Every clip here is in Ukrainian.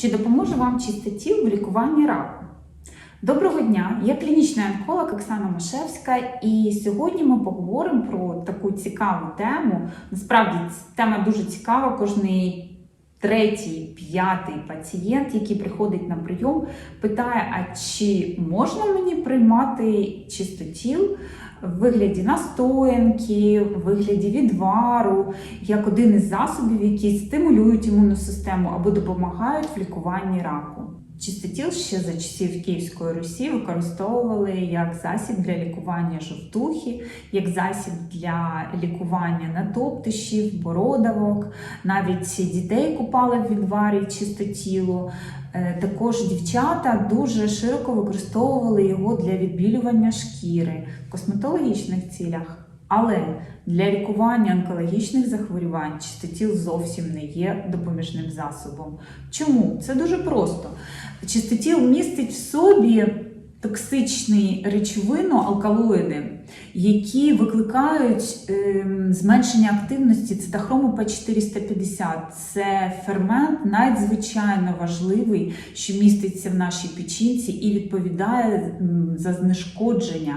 Чи допоможе вам чистотіл в лікуванні раку? Доброго дня! Я клінічний онколог Оксана Машевська, і сьогодні ми поговоримо про таку цікаву тему. Насправді тема дуже цікава. Кожний третій, п'ятий пацієнт, який приходить на прийом, питає: а чи можна мені приймати чистотіл? В вигляді настоянки, в вигляді відвару, як один із засобів, які стимулюють імунну систему або допомагають в лікуванні раку. Чистотіл ще за часів Київської Русі використовували як засіб для лікування жовтухи, як засіб для лікування натоптишів, бородавок. Навіть дітей купали в відварі чистотілу. Е, Також дівчата дуже широко використовували його для відбілювання шкіри в косметологічних цілях. Але для лікування онкологічних захворювань чистотіл зовсім не є допоміжним засобом. Чому? Це дуже просто. Чистотіл містить в собі токсичні речовину, алкалоїди, які викликають ем, зменшення активності цитохрому П450. Це фермент надзвичайно важливий, що міститься в нашій печінці і відповідає за знешкодження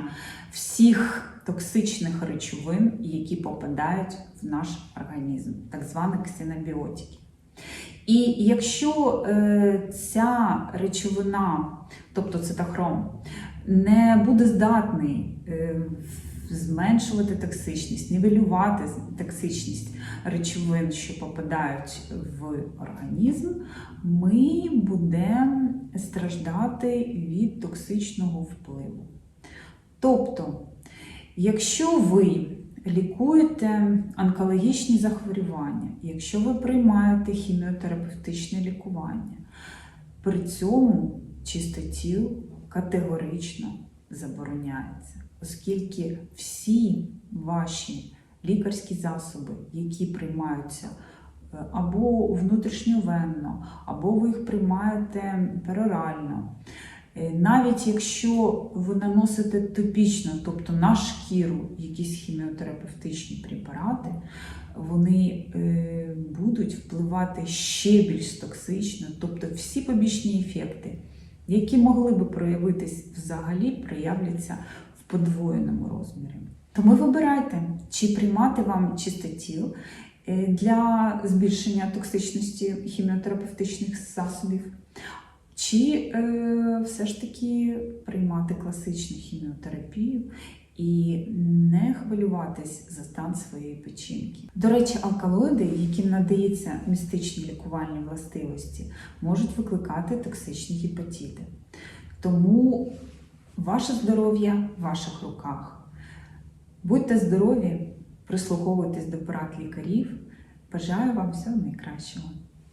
всіх токсичних речовин, які попадають в наш організм, так звані ксенобіотики. І якщо е, ця речовина, тобто цитохром, не буде здатний е, зменшувати токсичність, нівелювати токсичність речовин, що попадають в організм, ми будемо страждати від токсичного впливу. Тобто, якщо ви лікуєте онкологічні захворювання, якщо ви приймаєте хіміотерапевтичне лікування, при цьому чистотіл категорично забороняється, оскільки всі ваші лікарські засоби, які приймаються е, або внутрішньовенно, або ви їх приймаєте перорально, навіть якщо ви наносите топічно, тобто на шкіру якісь хіміотерапевтичні препарати, вони е, будуть впливати ще більш токсично, тобто всі побічні ефекти, які могли би проявитись взагалі, проявляться в подвоєному розмірі. Тому вибирайте, чи приймати вам чистотіл е, для збільшення токсичності хіміотерапевтичних засобів. Чи е, все ж таки приймати класичну хіміотерапію і не хвилюватись за стан своєї печінки. До речі, алкалоїди, яким надається містичні лікувальні властивості, можуть викликати токсичні гепатити. Тому ваше здоров'я в ваших руках. Будьте здорові, прислуховуйтесь до порад лікарів. Бажаю вам всього найкращого.